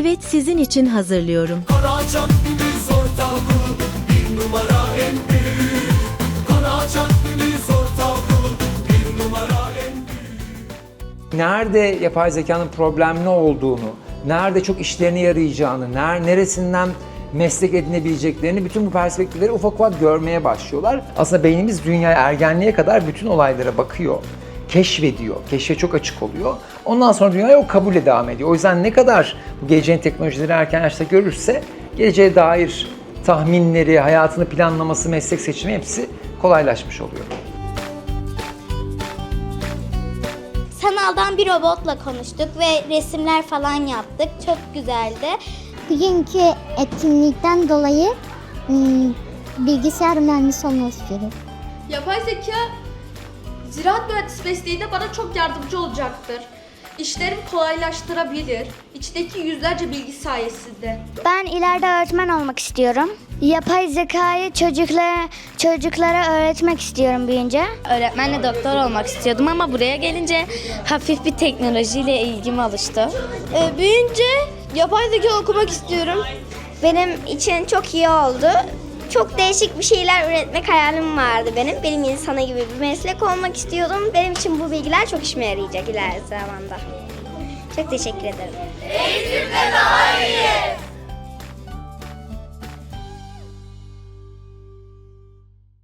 Evet sizin için hazırlıyorum. Karaçam biz ortaokul bir numara en büyük Karaçam biz ortaokul bir numara en nerede yapay zekanın problemli olduğunu, nerede çok işlerine yarayacağını, ner- neresinden meslek edinebileceklerini bütün bu perspektifleri ufak ufak görmeye başlıyorlar. Aslında beynimiz dünyaya ergenliğe kadar bütün olaylara bakıyor, keşfediyor, keşfe çok açık oluyor. Ondan sonra dünyaya o kabulle devam ediyor. O yüzden ne kadar bu geleceğin teknolojileri erken yaşta görürse geleceğe dair tahminleri, hayatını planlaması, meslek seçimi hepsi kolaylaşmış oluyor. Sanaldan bir robotla konuştuk ve resimler falan yaptık. Çok güzeldi. Bugünkü etkinlikten dolayı ım, bilgisayar mühendisi olmak istiyorum. Yapay zeka ziraat mühendisi mesleğinde bana çok yardımcı olacaktır. İşlerimi kolaylaştırabilir. İçteki yüzlerce bilgi sayesinde. Ben ileride öğretmen olmak istiyorum. Yapay zekayı çocuklara çocuklara öğretmek istiyorum büyüyünce. Öğretmenle doktor olmak istiyordum ama buraya gelince hafif bir teknolojiyle ilgim oluştu. Ee, büyüyünce yapay zeka okumak istiyorum. Benim için çok iyi oldu. Çok değişik bir şeyler üretmek hayalim vardı benim. Bilim insanı gibi bir meslek olmak istiyordum. Benim için bu bilgiler çok işime yarayacak ileride zamanda. Çok teşekkür ederim.